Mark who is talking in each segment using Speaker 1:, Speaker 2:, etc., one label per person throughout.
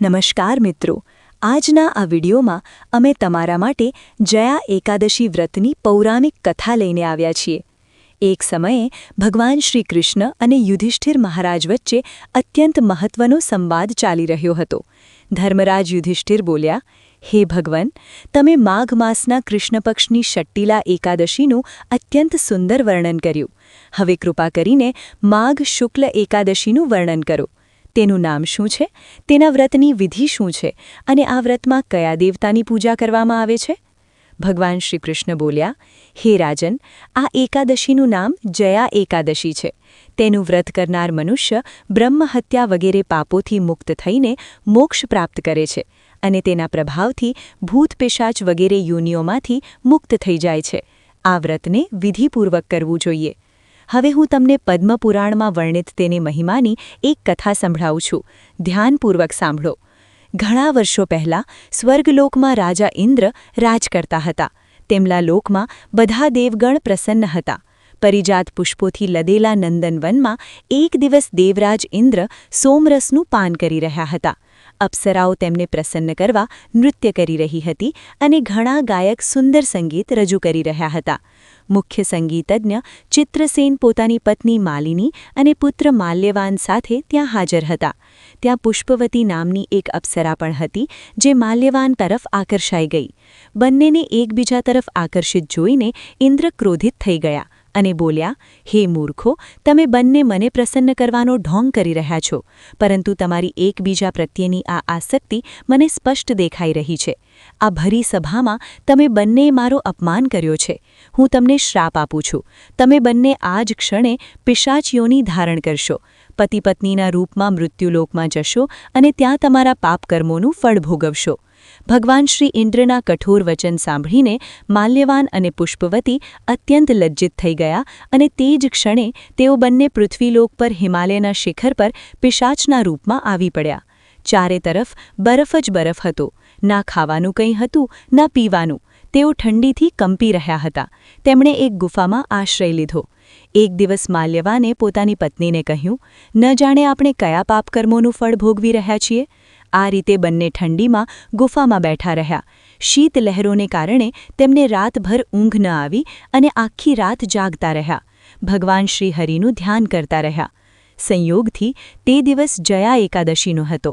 Speaker 1: નમસ્કાર મિત્રો. આજના આ વિડીયોમાં અમે તમારા માટે જયા એકાદશી વ્રતની પૌરાણિક કથા લઈને આવ્યા છીએ. એક સમયે ભગવાન શ્રી કૃષ્ણ અને યુધિષ્ઠિર મહારાજ વચ્ચે અત્યંત મહત્વનો સંવાદ ચાલી રહ્યો હતો. ધર્મરાજ યુધિષ્ઠિર બોલ્યા, હે ભગવાન, તમે માઘ માસના કૃષ્ણ પક્ષની શટ્ટિલા એકાદશીનું અત્યંત સુંદર વર્ણન કર્યું. હવે કૃપા કરીને માઘ શુક્લ એકાદશીનું વર્ણન કરો. તેનું નામ શું છે? તેના વ્રતની વિધિ શું છે? અને આ વ્રતમાં કયા દેવતાની પૂજા કરવામાં આવે છે? ભગવાન શ્રી કૃષ્ણ બોલ્યા, હે રાજન, આ એકાદશીનું નામ જયા એકાદશી છે. તેનું વ્રત કરનાર મનુષ્ય બ્રહ્મહત્યા વગેરે પાપોથી મુક્ત થઈને મોક્ષ પ્રાપ્ત કરે છે અને તેના પ્રભાવથી ભૂત પેશાચ વગેરે યોનિઓમાંથી મુક્ત થઈ જાય છે. આ વ્રતને વિધિપૂર્વક કરવું જોઈએ. હવે હું તમને પદ્મપુરાણમાં વર્ણિત તેની મહિમાની એક કથા સંભળાવું છું. ધ્યાનપૂર્વક સાંભળો. ઘણા વર્ષો પહેલાં સ્વર્ગલોકમાં રાજા ઇન્દ્ર રાજ કરતા હતા. તેમના લોકમાં બધા દેવગણ પ્રસન્ન હતા. પરિજાત પુષ્પોથી લદેલા નંદનવનમાં એક દિવસ દેવરાજ ઇન્દ્ર સોમરસનું પાન કરી રહ્યા હતા. અપ્સરાઓ તેમને પ્રસન્ન કરવા નૃત્ય કરી રહી હતી અને ઘણા ગાયક સુંદર સંગીત રજૂ કરી રહ્યા હતા. મુખ્ય સંગીતજ્ઞ ચિત્રસેન પોતાની પત્ની માલિની અને પુત્ર માલ્યવાન સાથે ત્યાં હાજર હતા. ત્યાં પુષ્પવતી નામની એક અપ્સરા પણ હતી, જે માલ્યવાન તરફ આકર્ષાઈ ગઈ. બંનેને એકબીજા તરફ આકર્ષિત જોઈને ઇન્દ્ર ક્રોધિત થઈ ગયા અને બોલ્યા, હે મૂર્ખો, તમે બંને મને પ્રસન્ન કરવાનો ઢોંગ કરી રહ્યા છો, પરંતુ તમારી એકબીજા પ્રત્યેની આ આસક્તિ મને સ્પષ્ટ દેખાઈ રહી છે. આ ભરી સભામાં તમે બંને મારો અપમાન કર્યો છે. હું તમને શ્રાપ આપું છું. તમે બંને આ જ ક્ષણે પિશાચીઓની ધારણ કરશો. પતિ પત્નીના રૂપમાં મૃત્યુલોકમાં જશો અને ત્યાં તમારા પાપકર્મોનું ફળ ભોગવશો. ભગવાન શ્રી ઇન્દ્રના કઠોર વચન સાંભળીને માલ્યવાન અને પુષ્પવતી અત્યંત લજ્જિત થઈ ગયા અને તે જ ક્ષણે તેઓ બંને પૃથ્વીલોક પર હિમાલયના શિખર પર પિશાચના રૂપમાં આવી પડ્યા. ચારે તરફ બરફ જ બરફ હતો. ના ખાવાનું કંઈ હતું, ના પીવાનું. તેઓ ઠંડીથી કંપી રહ્યા હતા. તેમણે એક ગુફામાં આશ્રય લીધો. એક દિવસ માલ્યવાને પોતાની પત્નીને કહ્યું, ન જાણે આપણે કયા પાપકર્મોનું ફળ ભોગવી રહ્યા છીએ? આ રીતે બંને ઠંડીમાં ગુફામાં બેઠા રહ્યા. શીત લહેરોને કારણે તેમને રાતભર ઊંઘ ન આવી અને આખી રાત જાગતા રહ્યા. ભગવાન શ્રી હરિનું ધ્યાન કરતા રહ્યા. સંયોગથી તે દિવસ જયા એકાદશીનો હતો.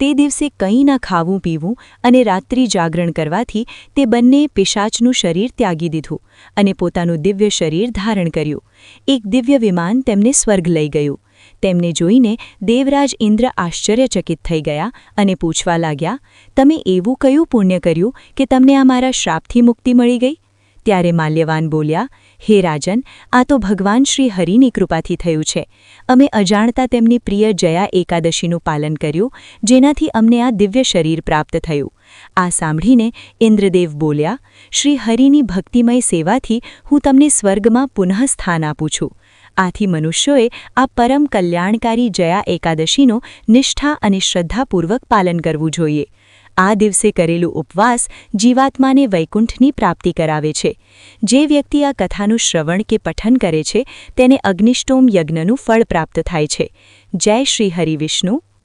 Speaker 1: તે દિવસે કંઈ ન ખાવું પીવું અને રાત્રિ જાગરણ કરવાથી તે બંને પિશાચનું શરીર ત્યાગી દીધું અને પોતાનું દિવ્ય શરીર ધારણ કર્યું. એક દિવ્ય વિમાન તેમને સ્વર્ગ લઈ ગયું. તેમને જોઈને દેવરાજ ઇન્દ્ર આશ્ચર્યચકિત થઈ ગયા અને પૂછવા લાગ્યા, તમે એવું કયું પુણ્ય કર્યું કે તમને આ મારા શ્રાપથી મુક્તિ મળી ગઈ? ત્યારે માલ્યવાન બોલ્યા, હે રાજન, આ તો ભગવાન શ્રી હરિની કૃપાથી થયું છે. અમે અજાણતા તેમની પ્રિય જયા એકાદશીનું પાલન કર્યું, જેનાથી અમને આ દિવ્ય શરીર પ્રાપ્ત થયું. આ સાંભળીને ઇન્દ્રદેવ બોલ્યા, શ્રી હરિની ભક્તિમય સેવાથી હું તમને સ્વર્ગમાં પુનઃ સ્થાન આપું છું. આથી મનુષ્યોએ આ પરમ કલ્યાણકારી જયા એકાદશીનો નિષ્ઠા અને શ્રદ્ધાપૂર્વક પાલન કરવું જોઈએ. આ દિવસે કરેલું ઉપવાસ જીવાત્માને વૈકુંઠની પ્રાપ્તિ કરાવે છે. જે વ્યક્તિ આ કથાનું શ્રવણ કે પઠન કરે છે, તેને અગ્નિષ્ટોમ યજ્ઞનું ફળ પ્રાપ્ત થાય છે. જય શ્રી હરિવિષ્ણુ.